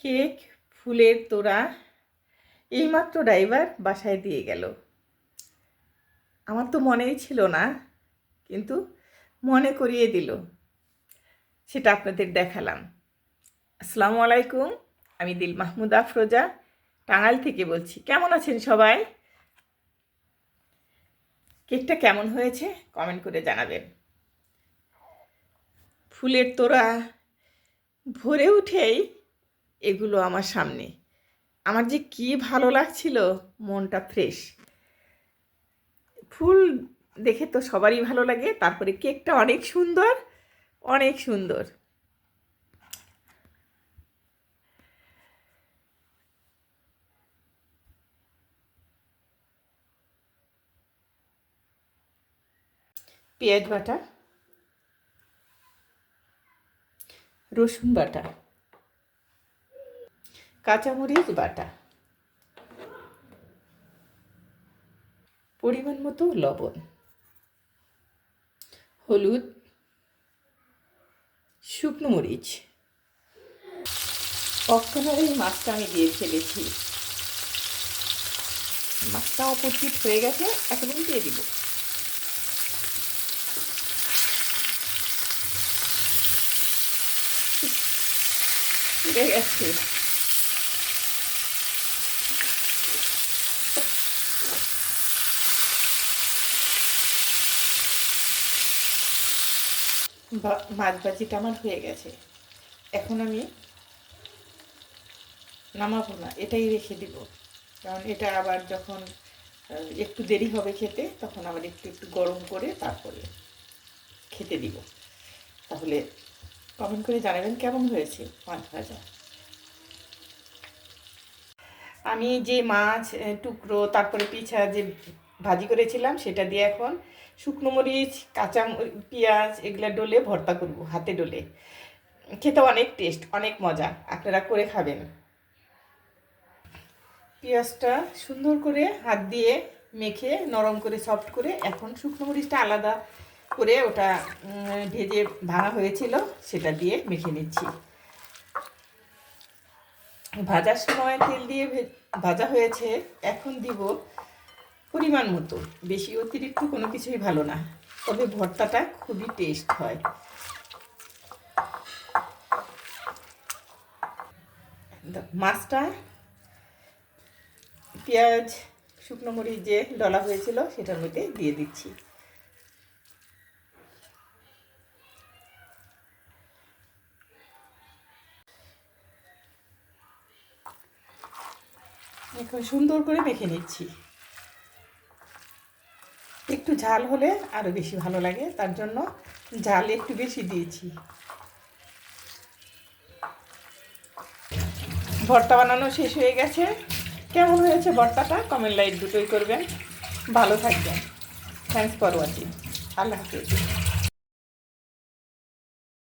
Cake, ফুলের তোড়া, এইমাত্র ড্রাইভার বাসায় দিয়ে গেল। আমার তো মনেই ছিল না, কিন্তু মনে করিয়ে দিল। সেটা আপনাদের দেখালাম। আসসালামু আলাইকুম, আমি দিল মাহমুদ আফরোজা টাঙ্গাইল থেকে বলছি। কেমন আছেন সবাই? কেকটা কেমন হয়েছে? কমেন্ট করে জানাবেন। ফুলের তোড়া ভরে উঠেই এগুলো আমার সামনে। আমার যে কি ভালো লাগছিল, মনটা ফ্রেশ ফুল দেখে তো সবারই ভালো লাগে, তারপরে কেকটা অনেক সুন্দর অনেক সুন্দর। পেঁয়াজ বাটা, রসুন বাটা। কাঁচামরিচ বাটা। পরিমাণ মতো লবণ। হলুদ। শুকনো মরিচ। অক্ষণের মাছটা আমি দিয়ে ফেলেছি। মাছটা অপরচিত হয়ে গেছে এখন আমি দিয়ে দিব। গেছে। মাছ ভাজিটা আমার হয়ে গেছে। এখন আমি নামাবো না, এটাই রেখে দিব। কারণ এটা আবার যখন একটু দেরি হবে খেতে, তখন আবার একটু একটু গরম করে তারপরে খেতে দিব। তাহলে কমেন্ট করে জানাবেন কেমন হয়েছে মাছ ভাজা আমি যে মাছ টুকরো, তারপরে পিছা যে ভাজি করেছিলাম, সেটা দিয়ে এখন শুকনো মরিচ, কাঁচা পেঁয়াজ এগুলো ডলে ভর্তা করব, হাতে ডলে। খেতে অনেক টেস্ট অনেক মজা, আপনারা করে খাবেন। পেঁয়াজটা সুন্দর করে হাত দিয়ে মেখে, নরম করে সফট করে, এখন শুকনো মরিচটা আলাদা করে ওটা ভেজে ভাঙা হয়েছিল, সেটা দিয়ে মেখে নিচ্ছি। ভাজার সময় তেল দিয়ে ভাজা হয়েছে, এখন দিব পরিমাণ মতো। বেশি অতিরিক্ত কোনো কিছুই ভালো না। তবে ভর্তাটা খুবই টেস্ট হয়। মাছটা পেঁয়াজ, শুকনো মরিচ যে ডলা হয়েছিল, সেটার মধ্যে দিয়ে দিচ্ছি। এখন সুন্দর করে মেখে নিচ্ছি। একটু ঝাল হলে আরও বেশি ভালো লাগে, তার জন্য ঝাল একটু বেশি দিয়েছি। ভর্তা বানানো শেষ হয়ে গেছে। কেমন হয়েছে ভর্তাটা? কমেন্ট লাইট দুটোই করবেন। ভালো থাকবেন। থ্যাংকস ফর ওয়াচিং আল্লাহ হাফিজ।